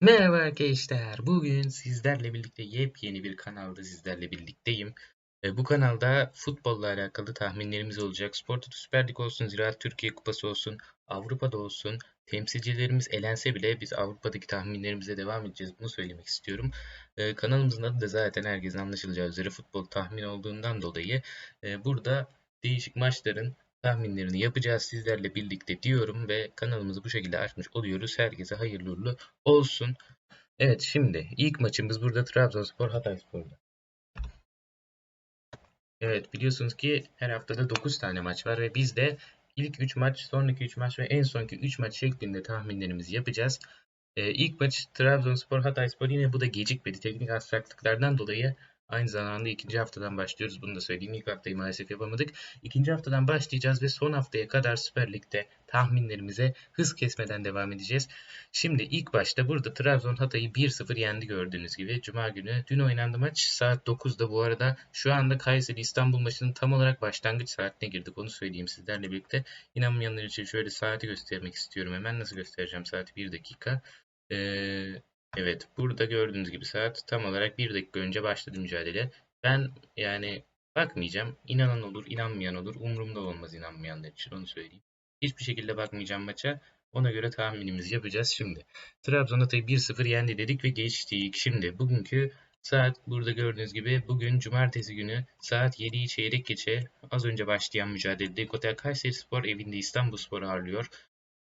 Merhaba arkadaşlar. Bugün sizlerle birlikte yepyeni bir kanalda sizlerle birlikteyim. E, bu kanalda futbolla alakalı tahminlerimiz olacak. Spor Toto Süper Lig olsun, Ziraat Türkiye Kupası olsun, Avrupa'da olsun. Temsilcilerimiz elense bile biz Avrupa'daki tahminlerimize devam edeceğiz. Bunu söylemek istiyorum. E, kanalımızın adı da zaten herkesin anlaşılacağı üzere futbol tahmin olduğundan dolayı e, burada değişik maçların tahminlerini yapacağız sizlerle birlikte diyorum ve kanalımızı bu şekilde açmış oluyoruz. Herkese hayırlı uğurlu olsun. Evet şimdi ilk maçımız burada Trabzonspor Hatayspor'da. Evet biliyorsunuz ki her haftada 9 tane maç var ve biz de ilk 3 maç, sonraki 3 maç ve en sonki 3 maç şeklinde tahminlerimizi yapacağız. Ee, ilk maç Trabzonspor Hatayspor yine bu da gecikmedi. Teknik aksaklıklardan dolayı Aynı zamanda ikinci haftadan başlıyoruz. Bunu da söyleyeyim. İlk haftayı maalesef yapamadık. İkinci haftadan başlayacağız ve son haftaya kadar Süper Lig'de tahminlerimize hız kesmeden devam edeceğiz. Şimdi ilk başta burada Trabzon Hatay'ı 1-0 yendi gördüğünüz gibi. Cuma günü dün oynandı maç saat 9'da bu arada. Şu anda Kayseri İstanbul maçının tam olarak başlangıç saatine girdik. Onu söyleyeyim sizlerle birlikte. İnanmayanlar için şöyle saati göstermek istiyorum. Hemen nasıl göstereceğim saati? 1 dakika. Ee, Evet, burada gördüğünüz gibi saat tam olarak bir dakika önce başladı mücadele. Ben yani bakmayacağım. İnanan olur, inanmayan olur. Umurumda olmaz inanmayanlar için onu söyleyeyim. Hiçbir şekilde bakmayacağım maça. Ona göre tahminimizi yapacağız şimdi. Trabzon Hatay'ı 1-0 yendi dedik ve geçtik. Şimdi bugünkü saat burada gördüğünüz gibi bugün cumartesi günü saat 7'yi çeyrek geçe az önce başlayan mücadelede Kotel Kayseri Spor evinde İstanbul Spor ağırlıyor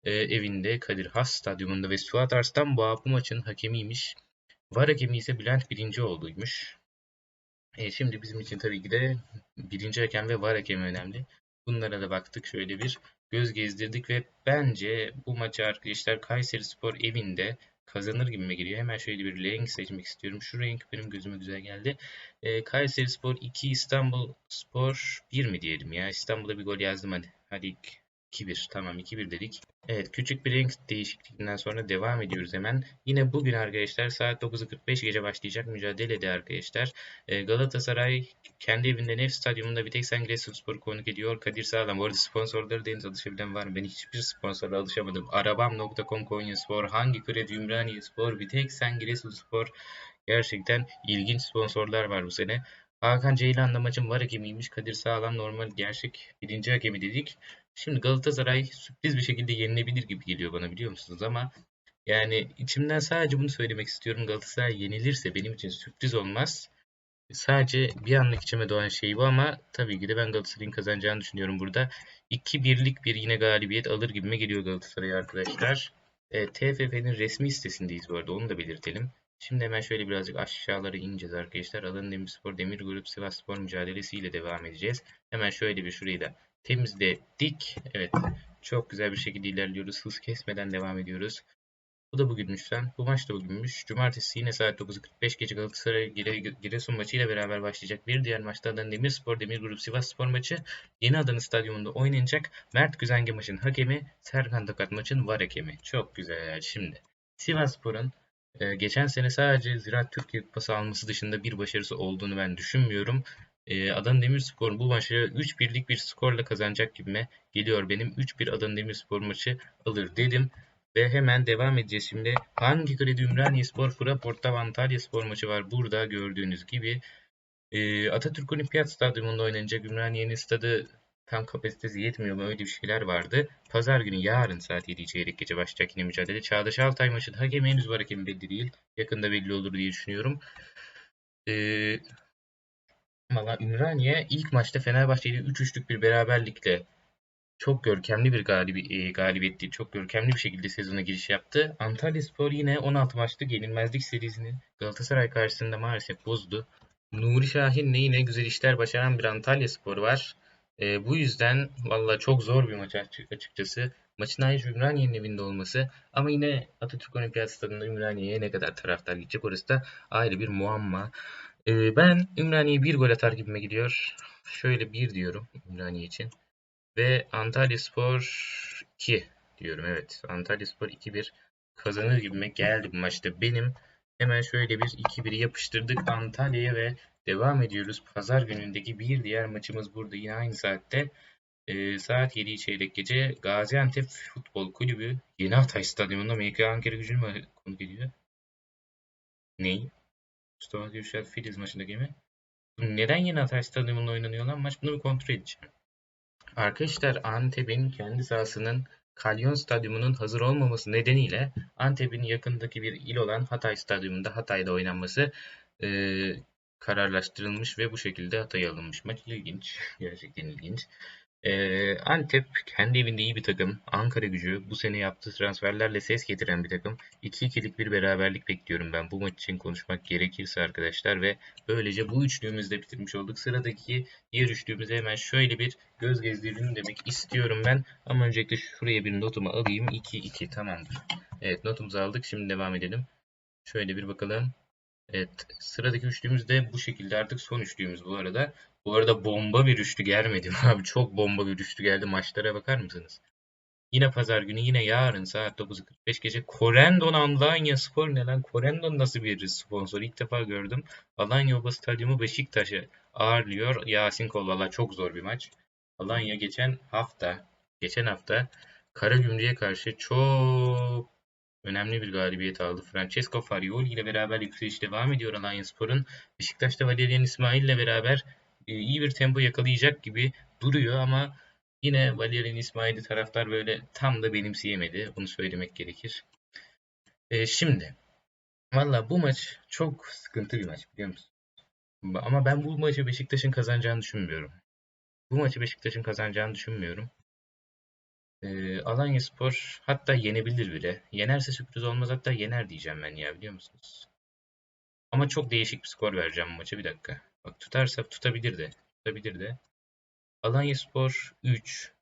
e, evinde Kadir Has Stadyumunda ve Suat Arslanboğa bu maçın hakemiymiş. VAR hakemi ise Bülent Bilincioğlu'ymuş. E, şimdi bizim için tabii ki de birinci hakem ve VAR hakemi önemli. Bunlara da baktık şöyle bir göz gezdirdik ve bence bu maçı arkadaşlar Kayseri Spor evinde kazanır gibime geliyor. Hemen şöyle bir renk seçmek istiyorum. Şu renk benim gözüme güzel geldi. E, Kayseri Spor 2, İstanbul Spor 1 mi diyelim ya? İstanbul'da bir gol yazdım hadi. Hadi 2-1 tamam 2-1 dedik. Evet küçük bir renk değişikliğinden sonra devam ediyoruz hemen. Yine bugün arkadaşlar saat 9.45 gece başlayacak mücadelede arkadaşlar. Ee, Galatasaray kendi evinde Nef Stadyumunda Viteksen Giresunspor konuk ediyor. Kadir Sağlam. Bu arada sponsorları deniz alışabilen var mı? Ben hiçbir sponsora alışamadım. Arabam.com Konya Spor, Hangi Kredi Ümraniye Spor, Viteksen Giresunspor. Gerçekten ilginç sponsorlar var bu sene. Hakan Ceylan da maçın var hakemiymiş. Kadir Sağlam normal gerçek birinci hakemi dedik. Şimdi Galatasaray sürpriz bir şekilde yenilebilir gibi geliyor bana biliyor musunuz ama yani içimden sadece bunu söylemek istiyorum. Galatasaray yenilirse benim için sürpriz olmaz. Sadece bir anlık içime doğan şey bu ama tabii ki de ben Galatasaray'ın kazanacağını düşünüyorum burada. 2-1'lik bir yine galibiyet alır gibime geliyor Galatasaray arkadaşlar. E, TFF'nin resmi sitesindeyiz bu arada onu da belirtelim. Şimdi hemen şöyle birazcık aşağılara ineceğiz arkadaşlar. Adana Demirspor Demir Grup Sivas Spor mücadelesiyle devam edeceğiz. Hemen şöyle bir şurayı da temizledik. Evet çok güzel bir şekilde ilerliyoruz. Hız kesmeden devam ediyoruz. Bu da bugünmüş lan. Bu maç da bugünmüş. Cumartesi yine saat 9.45 gece Galatasaray Giresun maçıyla beraber başlayacak. Bir diğer maçta Adana Demirspor Demir Grup Sivas Spor maçı Yeni Adana Stadyumunda oynanacak. Mert Güzenge maçın hakemi, Serkan Takat maçın var hakemi. Çok güzel. Şimdi Sivas Spor'un e, geçen sene sadece Ziraat Türkiye Kupası alması dışında bir başarısı olduğunu ben düşünmüyorum. E, Adana Demirspor bu maçı 3-1'lik bir skorla kazanacak gibime geliyor benim. 3-1 Adana Demirspor maçı alır dedim. Ve hemen devam edeceğiz şimdi. Hangi kredi Ümraniye Spor Fraport'ta Antalya Spor maçı var. Burada gördüğünüz gibi. E, Atatürk Olimpiyat Stadyumunda oynanacak Ümraniye'nin stadı tam kapasitesi yetmiyor mu öyle bir şeyler vardı. Pazar günü yarın saat 7 çeyrek gece başlayacak yine mücadele. Çağdaş Altay maçın hakemi henüz var hakemi belli değil. Yakında belli olur diye düşünüyorum. Ee, Valla Ümraniye ilk maçta Fenerbahçe'yle 3-3'lük bir beraberlikle çok görkemli bir galibi, e, galibiyetti. Çok görkemli bir şekilde sezona giriş yaptı. Antalya Spor yine 16 maçlık yenilmezlik serisini Galatasaray karşısında maalesef bozdu. Nuri Şahin'le yine güzel işler başaran bir Antalya Spor var. E, bu yüzden valla çok zor bir maç açıkçası. Maçın ayrıca Ümraniye'nin evinde olması ama yine Atatürk Olimpiyat Stadı'nda Ümraniye'ye ne kadar taraftar gidecek orası da ayrı bir muamma. Ee, ben Ümraniye bir gol atar gibime gidiyor. Şöyle bir diyorum Ümraniye için. Ve Antalya Spor 2 diyorum. Evet Antalya Spor 2-1 kazanır gibime geldi bu maçta. Benim hemen şöyle bir 2-1'i yapıştırdık Antalya'ya ve devam ediyoruz. Pazar günündeki bir diğer maçımız burada yine aynı saatte. Ee, saat 7 çeyrek gece Gaziantep Futbol Kulübü Yeni Hatay Stadyumunda MK Ankara gücünü konuk ediyor. Ney? Mustafa Gülşah Filiz maçındaki mi? Neden yine Hatay Stadyumunda oynanıyor lan maç? Bunu bir kontrol edeceğim. Arkadaşlar Antep'in kendi sahasının Kalyon Stadyumu'nun hazır olmaması nedeniyle Antep'in yakındaki bir il olan Hatay Stadyumunda Hatay'da oynanması eee, kararlaştırılmış ve bu şekilde Hatay'a alınmış maç. İlginç. Gerçekten ilginç. Eee, Antep kendi evinde iyi bir takım. Ankara gücü bu sene yaptığı transferlerle ses getiren bir takım. 2-2'lik bir beraberlik bekliyorum ben bu maç için konuşmak gerekirse arkadaşlar ve böylece bu üçlüğümüzü de bitirmiş olduk. Sıradaki diğer üçlüğümüze hemen şöyle bir göz gezdirelim demek istiyorum ben. Ama öncelikle şuraya bir notumu alayım. 2-2 tamamdır. Evet notumuzu aldık. Şimdi devam edelim. Şöyle bir bakalım. Evet sıradaki üçlüğümüz de bu şekilde artık son üçlüğümüz bu arada. Bu arada bomba bir üçlü gelmedi mi abi? Çok bomba bir üçlü geldi. Maçlara bakar mısınız? Yine pazar günü yine yarın saat 9.45 gece Corendon Alanya Spor ne lan? Corendon nasıl bir sponsor? İlk defa gördüm. Alanya Oba Stadyumu Beşiktaş'ı ağırlıyor. Yasin Kol çok zor bir maç. Alanya geçen hafta geçen hafta Karagümrük'e karşı çok önemli bir galibiyet aldı. Francesco Farioli ile beraber yükseliş devam ediyor Alanyaspor'un. Beşiktaş'ta Valerian İsmail ile beraber iyi bir tempo yakalayacak gibi duruyor ama yine Valerian İsmail'i taraftar böyle tam da benimseyemedi. Bunu söylemek gerekir. E, şimdi valla bu maç çok sıkıntı bir maç biliyor musun? Ama ben bu maçı Beşiktaş'ın kazanacağını düşünmüyorum. Bu maçı Beşiktaş'ın kazanacağını düşünmüyorum. Ee, Alanyaspor hatta yenebilir bile. Yenerse sürpriz olmaz hatta yener diyeceğim ben ya biliyor musunuz? Ama çok değişik bir skor vereceğim maça bir dakika. Bak tutarsa tutabilir de. De. Alanyaspor 3.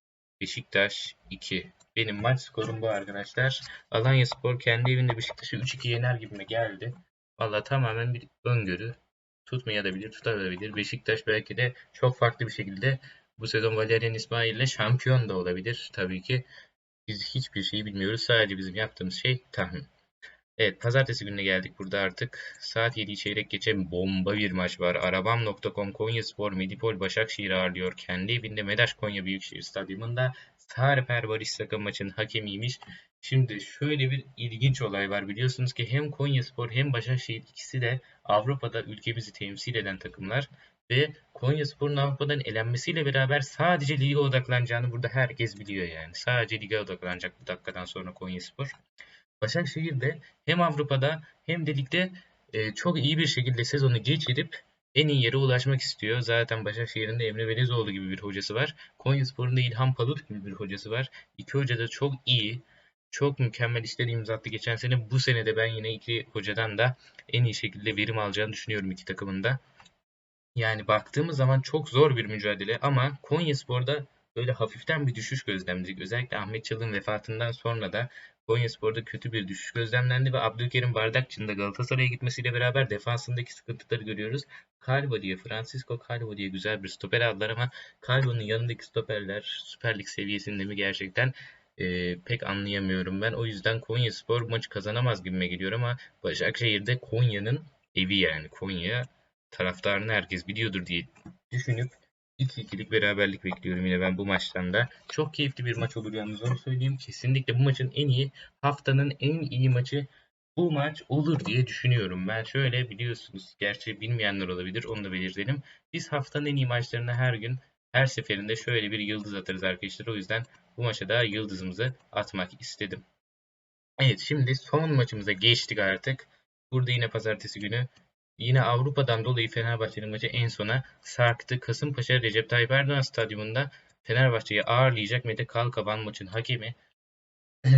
Beşiktaş 2. Benim maç skorum bu arkadaşlar. Alanyaspor kendi evinde Beşiktaş'ı 3-2 yener gibime geldi. Valla tamamen bir öngörü. Tutmayabilir, tutabilir. Beşiktaş belki de çok farklı bir şekilde bu sezon Valerian İsmail ile şampiyon da olabilir. Tabii ki biz hiçbir şeyi bilmiyoruz. Sadece bizim yaptığımız şey tahmin. Evet pazartesi gününe geldik burada artık. Saat 7'yi çeyrek geçen bomba bir maç var. Arabam.com Konya Spor Medipol Başakşehir ağırlıyor. Kendi evinde Medaş Konya Büyükşehir Stadyumunda Sarper Barış Sakın maçın hakemiymiş. Şimdi şöyle bir ilginç olay var. Biliyorsunuz ki hem Konya Spor hem Başakşehir ikisi de Avrupa'da ülkemizi temsil eden takımlar. Ve Konyaspor'un Avrupa'dan elenmesiyle beraber sadece lige odaklanacağını burada herkes biliyor yani. Sadece lige odaklanacak bu dakikadan sonra Konyaspor. Başakşehir de hem Avrupa'da hem de ligde e, çok iyi bir şekilde sezonu geçirip en iyi yere ulaşmak istiyor. Zaten Başakşehir'in de Emre Belezoğlu gibi bir hocası var. Konyaspor'un da İlhan Palut gibi bir hocası var. İki hoca da çok iyi. Çok mükemmel işler imza geçen sene. Bu sene de ben yine iki hocadan da en iyi şekilde verim alacağını düşünüyorum iki takımın da. Yani baktığımız zaman çok zor bir mücadele ama Konyaspor'da böyle hafiften bir düşüş gözlemledik. Özellikle Ahmet Çalık'ın vefatından sonra da Konyaspor'da kötü bir düşüş gözlemlendi ve Abdülkerim Bardakçı'nın da Galatasaray'a gitmesiyle beraber defansındaki sıkıntıları görüyoruz. Calvo diye, Francisco Calvo diye güzel bir stoper aldılar ama Calvo'nun yanındaki stoperler Süper Lig seviyesinde mi gerçekten e, pek anlayamıyorum ben. O yüzden Konyaspor maçı kazanamaz gibime geliyor ama Başakşehir'de Konya'nın evi yani Konya taraftarını herkes biliyordur diye düşünüp 2-2'lik beraberlik bekliyorum yine ben bu maçtan da. Çok keyifli bir maç olur yalnız onu söyleyeyim. Kesinlikle bu maçın en iyi haftanın en iyi maçı bu maç olur diye düşünüyorum. Ben şöyle biliyorsunuz gerçi bilmeyenler olabilir onu da belirtelim. Biz haftanın en iyi maçlarına her gün her seferinde şöyle bir yıldız atarız arkadaşlar. O yüzden bu maça da yıldızımızı atmak istedim. Evet şimdi son maçımıza geçtik artık. Burada yine pazartesi günü Yine Avrupa'dan dolayı Fenerbahçe'nin maçı en sona sarktı. Kasımpaşa Recep Tayyip Erdoğan Stadyumunda Fenerbahçe'yi ağırlayacak Mete Kalkavan maçın hakemi.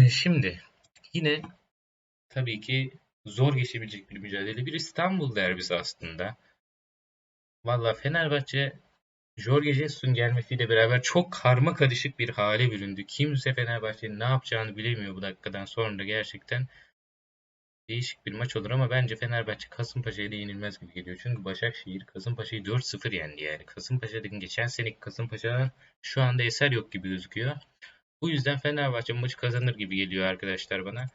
Şimdi yine tabii ki zor geçebilecek bir mücadele. Bir İstanbul derbisi aslında. Valla Fenerbahçe Jorge Jesus'un gelmesiyle beraber çok karma karışık bir hale büründü. Kimse Fenerbahçe'nin ne yapacağını bilemiyor bu dakikadan sonra gerçekten değişik bir maç olur ama bence Fenerbahçe Kasımpaşa ile yenilmez gibi geliyor. Çünkü Başakşehir Kasımpaşa'yı 4-0 yendi yani. Kasımpaşa'daki geçen seneki Kasımpaşa'dan şu anda eser yok gibi gözüküyor. Bu yüzden Fenerbahçe maçı kazanır gibi geliyor arkadaşlar bana.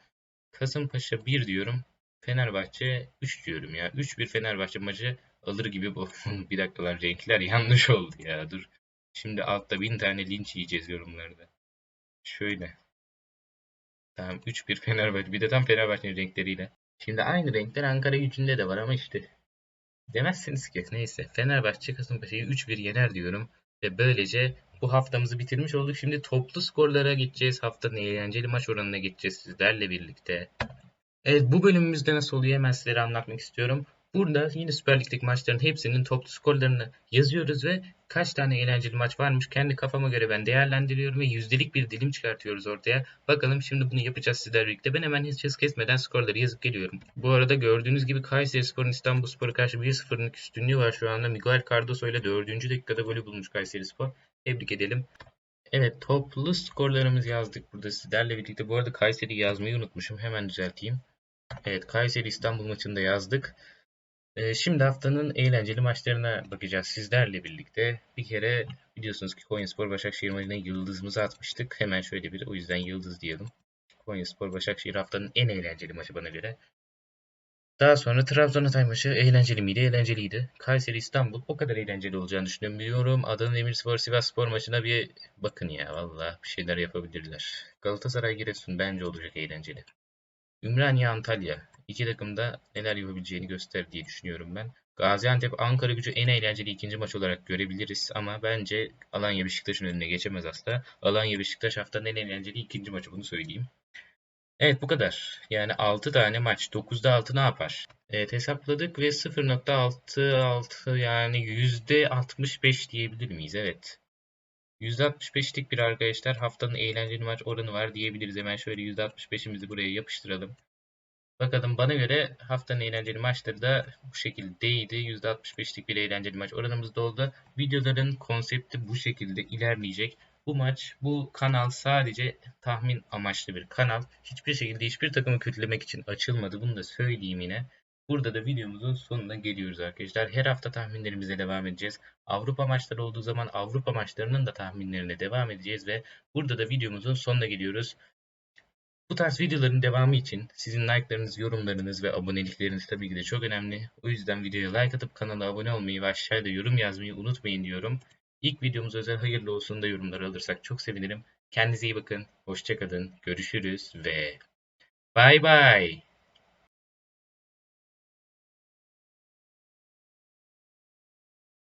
Kasımpaşa 1 diyorum. Fenerbahçe 3 diyorum ya. 3-1 Fenerbahçe maçı alır gibi bu. bir dakika lan renkler yanlış oldu ya. Dur. Şimdi altta bin tane linç yiyeceğiz yorumlarda. Şöyle. Tamam 3-1 Fenerbahçe. Bir de tam Fenerbahçe'nin renkleriyle. Şimdi aynı renkler Ankara gücünde de var ama işte demezsiniz ki. Neyse Fenerbahçe Kasımpaşa'yı 3-1 yener diyorum. Ve böylece bu haftamızı bitirmiş olduk. Şimdi toplu skorlara geçeceğiz. Haftanın eğlenceli maç oranına geçeceğiz sizlerle birlikte. Evet bu bölümümüzde nasıl oluyor hemen sizlere anlatmak istiyorum. Burada yine Süper Lig'deki maçların hepsinin toplu skorlarını yazıyoruz ve kaç tane eğlenceli maç varmış kendi kafama göre ben değerlendiriyorum ve yüzdelik bir dilim çıkartıyoruz ortaya. Bakalım şimdi bunu yapacağız sizlerle birlikte. Ben hemen hiç kesmeden skorları yazıp geliyorum. Bu arada gördüğünüz gibi Kayserispor'un İstanbulspor'a karşı 1-0'lık üstünlüğü var şu anda. Miguel Cardoso ile 4. dakikada golü bulmuş Kayserispor. Tebrik edelim. Evet toplu skorlarımızı yazdık burada sizlerle birlikte. Bu arada Kayseri'yi yazmayı unutmuşum. Hemen düzelteyim. Evet Kayseri İstanbul maçında yazdık. Ee, şimdi haftanın eğlenceli maçlarına bakacağız sizlerle birlikte. Bir kere biliyorsunuz ki Konyaspor Başakşehir maçına yıldızımızı atmıştık. Hemen şöyle bir o yüzden yıldız diyelim. Konyaspor Başakşehir haftanın en eğlenceli maçı bana göre. Daha sonra Trabzon Hatay maçı eğlenceli miydi? Eğlenceliydi. Kayseri İstanbul o kadar eğlenceli olacağını düşünmüyorum. Adana Demirspor Sivas Spor maçına bir bakın ya valla bir şeyler yapabilirler. Galatasaray Giresun bence olacak eğlenceli. Ümraniye Antalya. İki takım da neler yapabileceğini göster diye düşünüyorum ben. Gaziantep Ankara gücü en eğlenceli ikinci maç olarak görebiliriz ama bence Alanya Beşiktaş'ın önüne geçemez asla. Alanya Beşiktaş haftanın en eğlenceli ikinci maçı bunu söyleyeyim. Evet bu kadar. Yani 6 tane maç. 9'da 6 ne yapar? Evet hesapladık ve 0.66 yani %65 diyebilir miyiz? Evet. %65'lik bir arkadaşlar haftanın eğlenceli maç oranı var diyebiliriz. Hemen şöyle %65'imizi buraya yapıştıralım. Bakalım bana göre haftanın eğlenceli maçları da bu şekildeydi. %65'lik bir eğlenceli maç oranımız da oldu. Videoların konsepti bu şekilde ilerleyecek. Bu maç, bu kanal sadece tahmin amaçlı bir kanal. Hiçbir şekilde hiçbir takımı kötülemek için açılmadı. Bunu da söyleyeyim yine. Burada da videomuzun sonuna geliyoruz arkadaşlar. Her hafta tahminlerimize devam edeceğiz. Avrupa maçları olduğu zaman Avrupa maçlarının da tahminlerine devam edeceğiz ve burada da videomuzun sonuna geliyoruz. Bu tarz videoların devamı için sizin like'larınız, yorumlarınız ve abonelikleriniz tabii ki de çok önemli. O yüzden videoya like atıp kanala abone olmayı ve aşağıda yorum yazmayı unutmayın diyorum. İlk videomuz özel hayırlı olsun da yorumları alırsak çok sevinirim. Kendinize iyi bakın, hoşçakalın, görüşürüz ve bay bay.